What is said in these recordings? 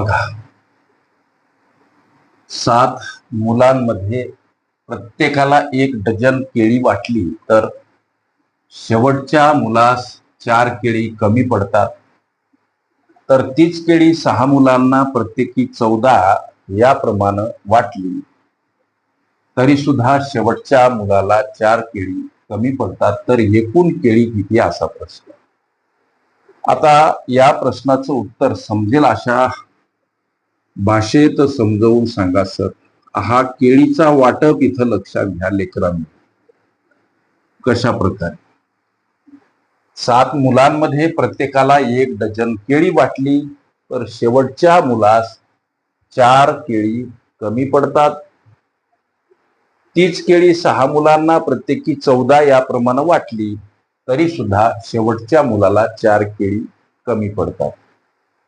बघा. सात मुलांमध्ये प्रत्येकाला एक डझन केळी वाटली तर शेवटच्या मुलास चार केळी कमी पडतात. तर तीच केळी सहा मुलांना प्रत्येकी चौदा याप्रमाणे वाटली. तरी सुद्धा शेवटच्या मुलाला चार केळी कमी पडतात. तर एकूण केळी किती असा प्रश्न. आता या प्रश्नाचं उत्तर समजेल अशा भाषेत समजावून सांगा सर. हा केळीचा वाटप इथं लक्षात घ्या लेकरांनी. कशा प्रकारे? सात मुलांमध्ये प्रत्येकाला एक डझन केळी वाटली तर शेवटच्या मुलास चार केळी कमी पडतात. तीच केळी सहा मुलांना प्रत्येकी चौदा याप्रमाणे वाटली तरी सुद्धा शेवटच्या मुलाला चार केळी कमी पडतात.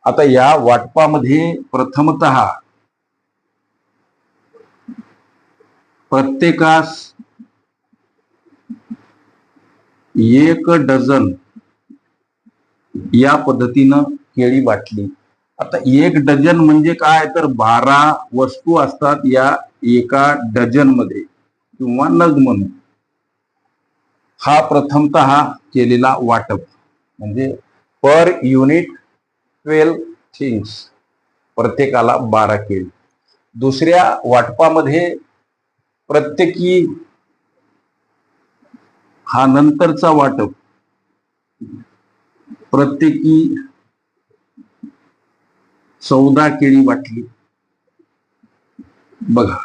आता या वाटपामध्ये प्रथमत प्रत्येकास एक डझन या पद्धतीनं केळी वाटली. आता एक डझन म्हणजे काय? तर बारा वस्तू असतात या एका डझनमध्ये किंवा नग म्हणून. हा प्रथमत केलेला वाटप. म्हणजे पर युनिट ट्वेल्व थिंग्स प्रत्येकाला बारा केळी दुसऱ्या वाटपामध्ये प्रत्येकी हा नंतरचा वाटप प्रत्येकी चौदा केळी वाटली. बघा.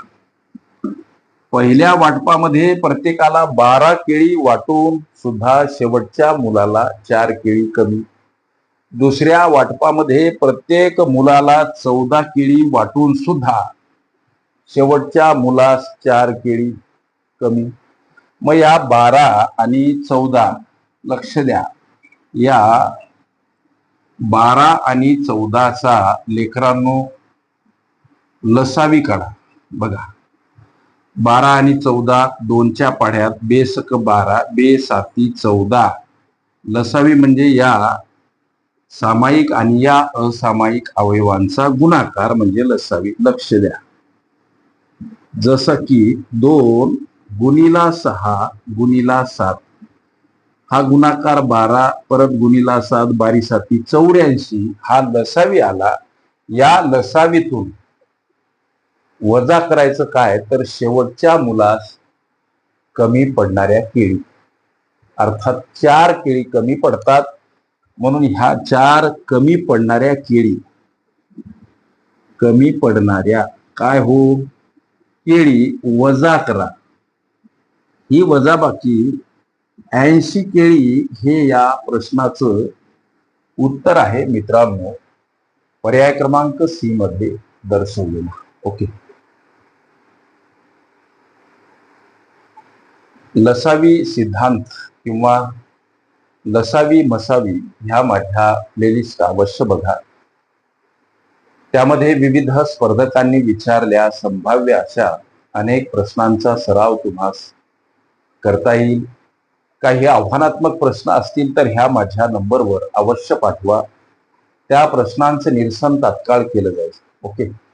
पहिल्या वाटपामध्ये प्रत्येकाला बारा केळी वाटून सुद्धा शेवटच्या मुलाला चार केळी कमी दुसऱ्या वाटपामध्ये प्रत्येक मुलाला चौदा केळी वाटून सुद्धा शेवटच्या मुलास चार केळी कमी. मग या बारा आणि चौदा लक्ष द्या. या बारा आणि चौदाचा लेकरांनो लसावी काढा. बघा. बारा आणि चौदा दोनच्या पाड्यात बेसक बारा बे साती चौदा. लसावी म्हणजे या सामायिक आणि या असामायिक अवयवांचा गुणाकार म्हणजे लसावी. लक्ष द्या. जसं की दोन गुणिला सहा गुणिला सात. हा गुणाकार बारा परत गुणिला सात बारी साती चौऱ्याऐंशी हा लसावी आला. या लसावीतून वजा करायचं काय? तर शेवटच्या मुलास कमी पडणाऱ्या केळी. अर्थात चार केळी कमी पडतात. म्हणून ह्या चार कमी पडणाऱ्या केळी कमी पडणाऱ्या काय हो? केळी वजा करा. ही वजाबाकी ऐंशी केळी हे या प्रश्नाचं उत्तर आहे मित्रांनो. पर्याय क्रमांक सी मध्ये दर्शवलेला ओके. लसावी सिद्धांत किंवा लसावी मसावी ह्या माझ्या प्लेलिस्ट अवश्य बघा. त्यामध्ये विविध स्पर्धकांनी विचारल्या संभाव्य अशा अनेक प्रश्नांचा सराव तुम्हास करता येईल. काही आव्हानात्मक प्रश्न असतील तर ह्या माझ्या नंबरवर अवश्य पाठवा. त्या प्रश्नांचं निरसन तात्काळ केलं जाईल. ओके?